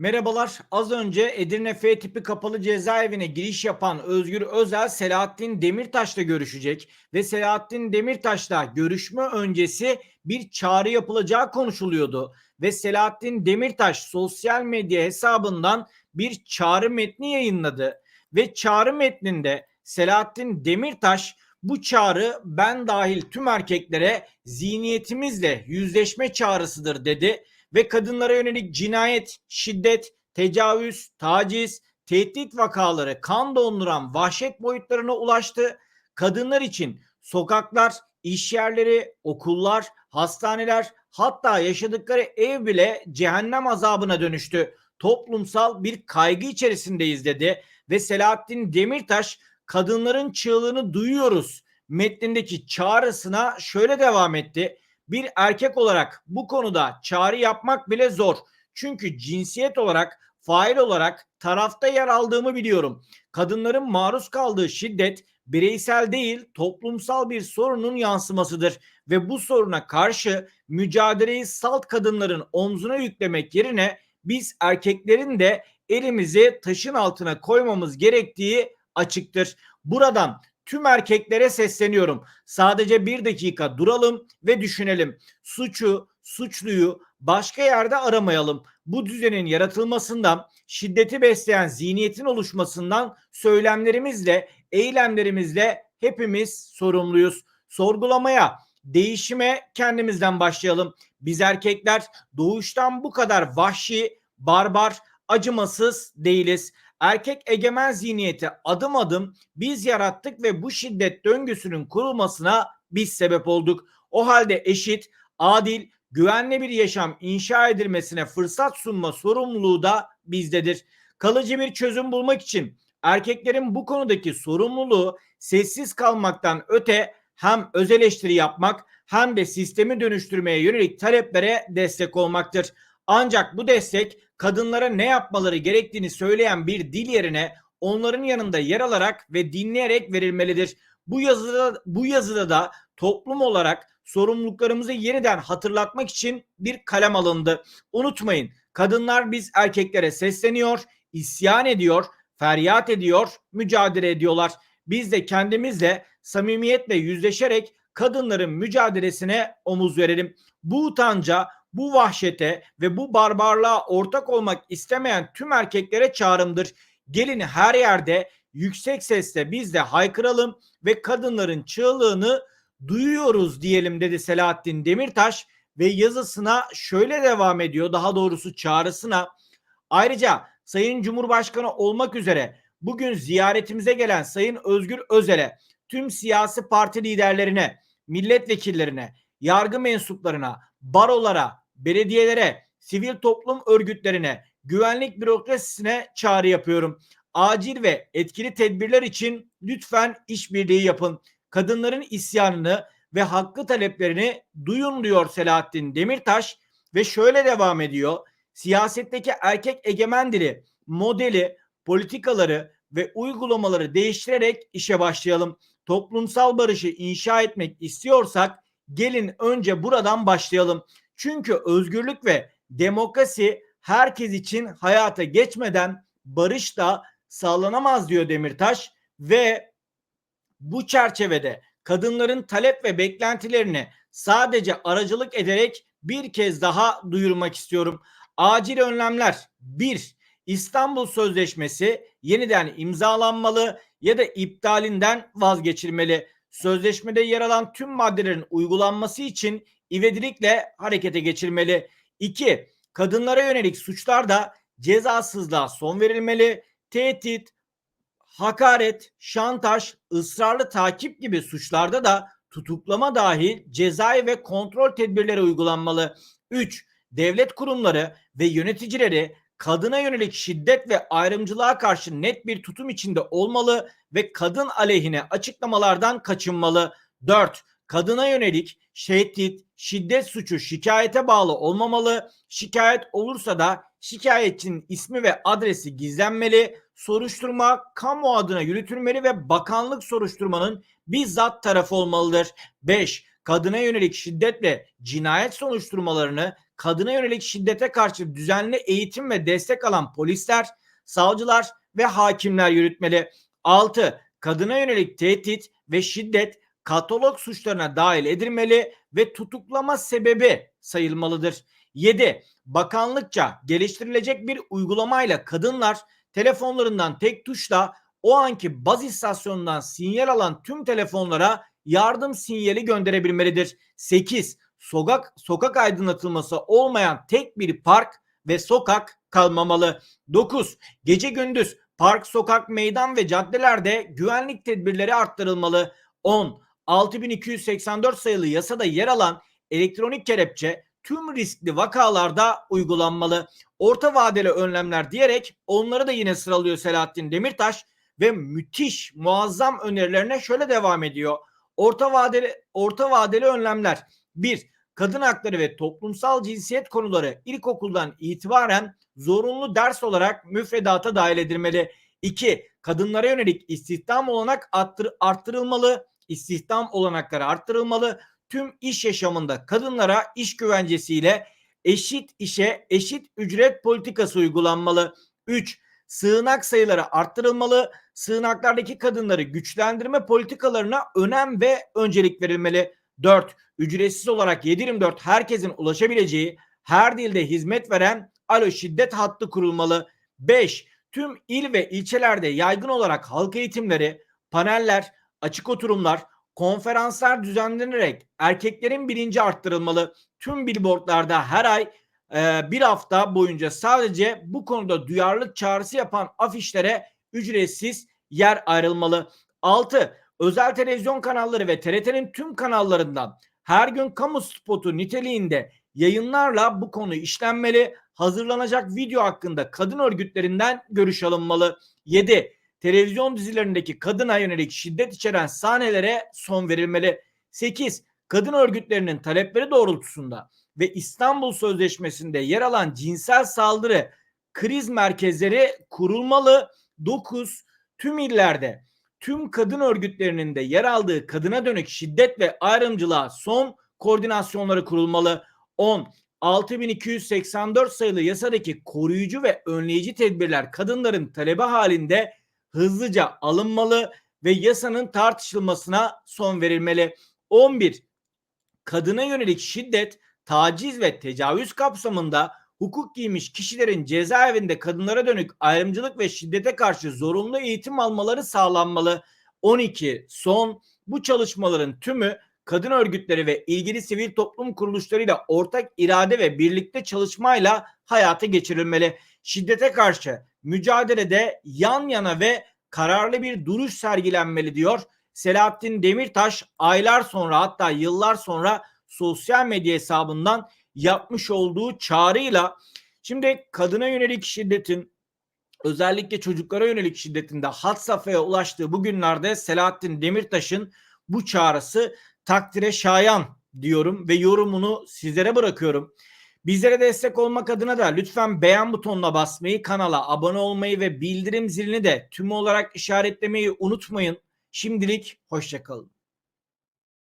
Merhabalar. Az önce Edirne F tipi kapalı cezaevine giriş yapan Özgür Özel Selahattin Demirtaş'la görüşecek ve Selahattin Demirtaş'la görüşme öncesi bir çağrı yapılacağı konuşuluyordu ve Selahattin Demirtaş sosyal medya hesabından bir çağrı metni yayınladı ve çağrı metninde Selahattin Demirtaş bu çağrı ben dahil tüm erkeklere zihniyetimizle yüzleşme çağrısıdır dedi ve kadınlara yönelik cinayet, şiddet, tecavüz, taciz, tehdit vakaları kan donduran vahşet boyutlarına ulaştı. Kadınlar için sokaklar, iş yerleri, okullar, hastaneler hatta yaşadıkları ev bile cehennem azabına dönüştü. Toplumsal bir kaygı içerisindeyiz dedi ve Selahattin Demirtaş kadınların çığlığını duyuyoruz metnindeki çağrısına şöyle devam etti bir erkek olarak bu konuda çağrı yapmak bile zor. Çünkü cinsiyet olarak, fail olarak tarafta yer aldığımı biliyorum. Kadınların maruz kaldığı şiddet bireysel değil, toplumsal bir sorunun yansımasıdır ve bu soruna karşı mücadeleyi salt kadınların omzuna yüklemek yerine biz erkeklerin de elimizi taşın altına koymamız gerektiği açıktır. Buradan tüm erkeklere sesleniyorum. Sadece bir dakika duralım ve düşünelim. Suçu, suçluyu başka yerde aramayalım. Bu düzenin yaratılmasından, şiddeti besleyen zihniyetin oluşmasından söylemlerimizle, eylemlerimizle hepimiz sorumluyuz. Sorgulamaya, değişime kendimizden başlayalım. Biz erkekler doğuştan bu kadar vahşi, barbar, acımasız değiliz erkek egemen zihniyeti adım adım biz yarattık ve bu şiddet döngüsünün kurulmasına biz sebep olduk. O halde eşit, adil, güvenli bir yaşam inşa edilmesine fırsat sunma sorumluluğu da bizdedir. Kalıcı bir çözüm bulmak için erkeklerin bu konudaki sorumluluğu sessiz kalmaktan öte hem öz eleştiri yapmak hem de sistemi dönüştürmeye yönelik taleplere destek olmaktır. Ancak bu destek kadınlara ne yapmaları gerektiğini söyleyen bir dil yerine onların yanında yer alarak ve dinleyerek verilmelidir. Bu yazıda bu yazıda da toplum olarak sorumluluklarımızı yeniden hatırlatmak için bir kalem alındı. Unutmayın, kadınlar biz erkeklere sesleniyor, isyan ediyor, feryat ediyor, mücadele ediyorlar. Biz de kendimizle samimiyetle yüzleşerek kadınların mücadelesine omuz verelim. Bu utanca, bu vahşete ve bu barbarlığa ortak olmak istemeyen tüm erkeklere çağrımdır. Gelin her yerde yüksek sesle biz de haykıralım ve kadınların çığlığını duyuyoruz diyelim dedi Selahattin Demirtaş ve yazısına şöyle devam ediyor daha doğrusu çağrısına. Ayrıca Sayın Cumhurbaşkanı olmak üzere bugün ziyaretimize gelen Sayın Özgür Özel'e tüm siyasi parti liderlerine, milletvekillerine, yargı mensuplarına, barolara, belediyelere, sivil toplum örgütlerine, güvenlik bürokrasisine çağrı yapıyorum. Acil ve etkili tedbirler için lütfen işbirliği yapın. Kadınların isyanını ve hakkı taleplerini duyun diyor Selahattin Demirtaş ve şöyle devam ediyor. Siyasetteki erkek egemen dili, modeli, politikaları ve uygulamaları değiştirerek işe başlayalım. Toplumsal barışı inşa etmek istiyorsak gelin önce buradan başlayalım. Çünkü özgürlük ve demokrasi herkes için hayata geçmeden barış da sağlanamaz diyor Demirtaş ve bu çerçevede kadınların talep ve beklentilerini sadece aracılık ederek bir kez daha duyurmak istiyorum. Acil önlemler 1. İstanbul Sözleşmesi yeniden imzalanmalı ya da iptalinden vazgeçilmeli. Sözleşmede yer alan tüm maddelerin uygulanması için ivedilikle harekete geçirmeli. İki, kadınlara yönelik suçlarda cezasızlığa son verilmeli. Tehdit, hakaret, şantaj, ısrarlı takip gibi suçlarda da tutuklama dahil cezai ve kontrol tedbirleri uygulanmalı. 3. Devlet kurumları ve yöneticileri kadına yönelik şiddet ve ayrımcılığa karşı net bir tutum içinde olmalı ve kadın aleyhine açıklamalardan kaçınmalı. 4. Kadına yönelik tehdit, şiddet suçu şikayete bağlı olmamalı. Şikayet olursa da şikayetçinin ismi ve adresi gizlenmeli. Soruşturma kamu adına yürütülmeli ve bakanlık soruşturmanın bizzat tarafı olmalıdır. 5. Kadına yönelik şiddet ve cinayet soruşturmalarını kadına yönelik şiddete karşı düzenli eğitim ve destek alan polisler, savcılar ve hakimler yürütmeli. 6. Kadına yönelik tehdit ve şiddet katalog suçlarına dahil edilmeli ve tutuklama sebebi sayılmalıdır. 7. Bakanlıkça geliştirilecek bir uygulamayla kadınlar telefonlarından tek tuşla o anki baz istasyonundan sinyal alan tüm telefonlara yardım sinyali gönderebilmelidir. 8. Sokak sokak aydınlatılması olmayan tek bir park ve sokak kalmamalı. 9. Gece gündüz park, sokak, meydan ve caddelerde güvenlik tedbirleri arttırılmalı. 10. 6284 sayılı yasada yer alan elektronik kelepçe tüm riskli vakalarda uygulanmalı. Orta vadeli önlemler diyerek onları da yine sıralıyor Selahattin Demirtaş ve müthiş muazzam önerilerine şöyle devam ediyor. Orta vadeli orta vadeli önlemler. 1. Kadın hakları ve toplumsal cinsiyet konuları ilkokuldan itibaren zorunlu ders olarak müfredata dahil edilmeli. 2. Kadınlara yönelik istihdam olanak arttır, arttırılmalı. İstihdam olanakları arttırılmalı. Tüm iş yaşamında kadınlara iş güvencesiyle eşit işe eşit ücret politikası uygulanmalı. 3. Sığınak sayıları arttırılmalı. Sığınaklardaki kadınları güçlendirme politikalarına önem ve öncelik verilmeli. 4. Ücretsiz olarak 724 herkesin ulaşabileceği her dilde hizmet veren alo şiddet hattı kurulmalı. 5. Tüm il ve ilçelerde yaygın olarak halk eğitimleri, paneller, açık oturumlar, konferanslar düzenlenerek erkeklerin bilinci arttırılmalı. Tüm billboardlarda her ay e, bir hafta boyunca sadece bu konuda duyarlılık çağrısı yapan afişlere ücretsiz yer ayrılmalı. 6. Özel televizyon kanalları ve TRT'nin tüm kanallarından her gün kamu spotu niteliğinde yayınlarla bu konu işlenmeli. Hazırlanacak video hakkında kadın örgütlerinden görüş alınmalı. 7. Televizyon dizilerindeki kadına yönelik şiddet içeren sahnelere son verilmeli. 8. Kadın örgütlerinin talepleri doğrultusunda ve İstanbul Sözleşmesi'nde yer alan cinsel saldırı kriz merkezleri kurulmalı. 9. Tüm illerde tüm kadın örgütlerinin de yer aldığı kadına dönük şiddet ve ayrımcılığa son koordinasyonları kurulmalı. 10. 6284 sayılı yasadaki koruyucu ve önleyici tedbirler kadınların talebi halinde hızlıca alınmalı ve yasanın tartışılmasına son verilmeli. 11. Kadına yönelik şiddet, taciz ve tecavüz kapsamında hukuk giymiş kişilerin cezaevinde kadınlara dönük ayrımcılık ve şiddete karşı zorunlu eğitim almaları sağlanmalı. 12. Son bu çalışmaların tümü kadın örgütleri ve ilgili sivil toplum kuruluşlarıyla ortak irade ve birlikte çalışmayla hayata geçirilmeli. Şiddete karşı mücadelede yan yana ve kararlı bir duruş sergilenmeli diyor. Selahattin Demirtaş aylar sonra hatta yıllar sonra sosyal medya hesabından yapmış olduğu çağrıyla şimdi kadına yönelik şiddetin özellikle çocuklara yönelik şiddetin de hat safhaya ulaştığı bu günlerde Selahattin Demirtaş'ın bu çağrısı takdire şayan diyorum ve yorumunu sizlere bırakıyorum. Bizlere destek olmak adına da lütfen beğen butonuna basmayı, kanala abone olmayı ve bildirim zilini de tüm olarak işaretlemeyi unutmayın. Şimdilik hoşçakalın.